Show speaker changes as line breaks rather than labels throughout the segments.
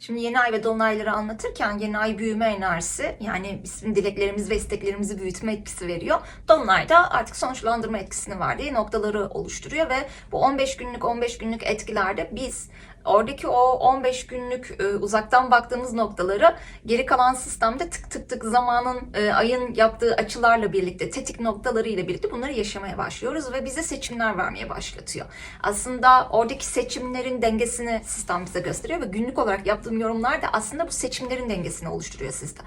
Şimdi yeni ay ve dolunayları anlatırken yeni ay büyüme enerjisi yani bizim dileklerimiz ve isteklerimizi büyütme etkisi veriyor. Dolunay da artık sonuçlandırma etkisini verdiği noktaları oluşturuyor ve bu 15 günlük 15 günlük etkilerde biz oradaki o 15 günlük e, uzaktan baktığımız noktaları geri kalan sistemde tık tık tık zamanın e, ayın yaptığı açılarla birlikte tetik noktaları ile birlikte bunları yaşamaya başlıyoruz ve bize seçimler vermeye başlatıyor. Aslında oradaki seçimlerin dengesini sistem bize gösteriyor ve günlük olarak yaptığım yorumlar da aslında bu seçimlerin dengesini oluşturuyor sizde.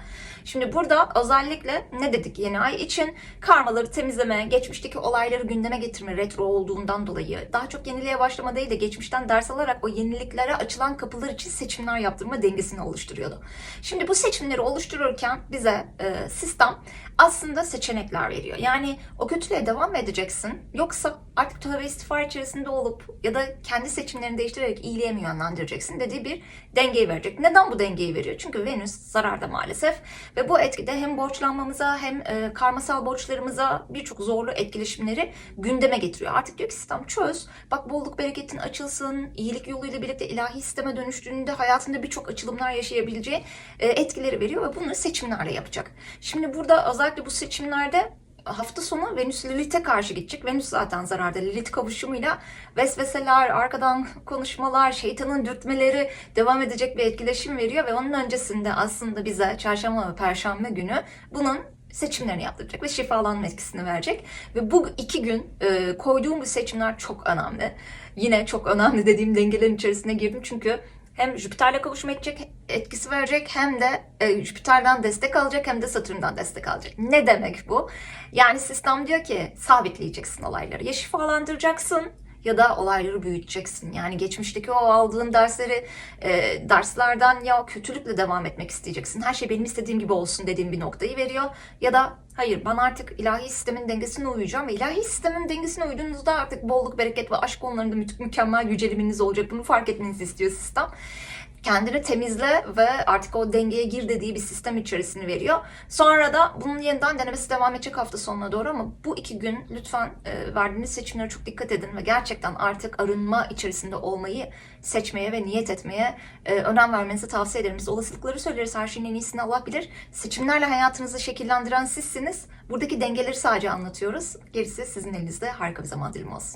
Şimdi burada özellikle ne dedik yeni ay için karmaları temizleme, geçmişteki olayları gündeme getirme retro olduğundan dolayı daha çok yeniliğe başlama değil de geçmişten ders alarak o yeniliklere açılan kapılar için seçimler yaptırma dengesini oluşturuyordu. Şimdi bu seçimleri oluştururken bize e, sistem aslında seçenekler veriyor. Yani o kötülüğe devam edeceksin yoksa artık tövbe istiğfar içerisinde olup ya da kendi seçimlerini değiştirerek iyiliğe mi yönlendireceksin dediği bir dengeyi verecek. Neden bu dengeyi veriyor? Çünkü Venüs zararda maalesef ve bu etkide hem borçlanmamıza hem e, karmasal borçlarımıza birçok zorlu etkileşimleri gündeme getiriyor. Artık diyor ki sistem çöz. Bak bolluk bereketin açılsın. iyilik yoluyla birlikte ilahi sisteme dönüştüğünde hayatında birçok açılımlar yaşayabileceği e, etkileri veriyor ve bunları seçimlerle yapacak. Şimdi burada özellikle bu seçimlerde hafta sonu Venüs Lilith'e karşı gidecek. Venüs zaten zararda. Lilith kavuşumuyla vesveseler, arkadan konuşmalar, şeytanın dürtmeleri devam edecek bir etkileşim veriyor ve onun öncesinde aslında bize çarşamba ve perşembe günü bunun seçimlerini yaptıracak ve şifalanma etkisini verecek. Ve bu iki gün e, koyduğum bu seçimler çok önemli. Yine çok önemli dediğim dengelerin içerisine girdim çünkü hem Jüpiter'le kavuşma edecek etkisi verecek hem de e, Jüpiter'den destek alacak hem de Satürn'den destek alacak. Ne demek bu? Yani sistem diyor ki sabitleyeceksin olayları. Ya şifalandıracaksın ya da olayları büyüteceksin. Yani geçmişteki o aldığın dersleri e, derslerden ya kötülükle devam etmek isteyeceksin. Her şey benim istediğim gibi olsun dediğin bir noktayı veriyor. Ya da hayır ben artık ilahi sistemin dengesine uyacağım ve ilahi sistemin dengesine uyduğunuzda artık bolluk, bereket ve aşk konularında mü- mükemmel yüceliminiz olacak. Bunu fark etmenizi istiyor sistem kendini temizle ve artık o dengeye gir dediği bir sistem içerisini veriyor. Sonra da bunun yeniden denemesi devam edecek hafta sonuna doğru ama bu iki gün lütfen e, verdiğiniz seçimlere çok dikkat edin ve gerçekten artık arınma içerisinde olmayı seçmeye ve niyet etmeye e, önem vermenizi tavsiye ederim. Biz olasılıkları söyleriz, her şeyin en iyisini Allah bilir. Seçimlerle hayatınızı şekillendiren sizsiniz. Buradaki dengeleri sadece anlatıyoruz. Gerisi sizin elinizde harika bir zaman dilimi olsun.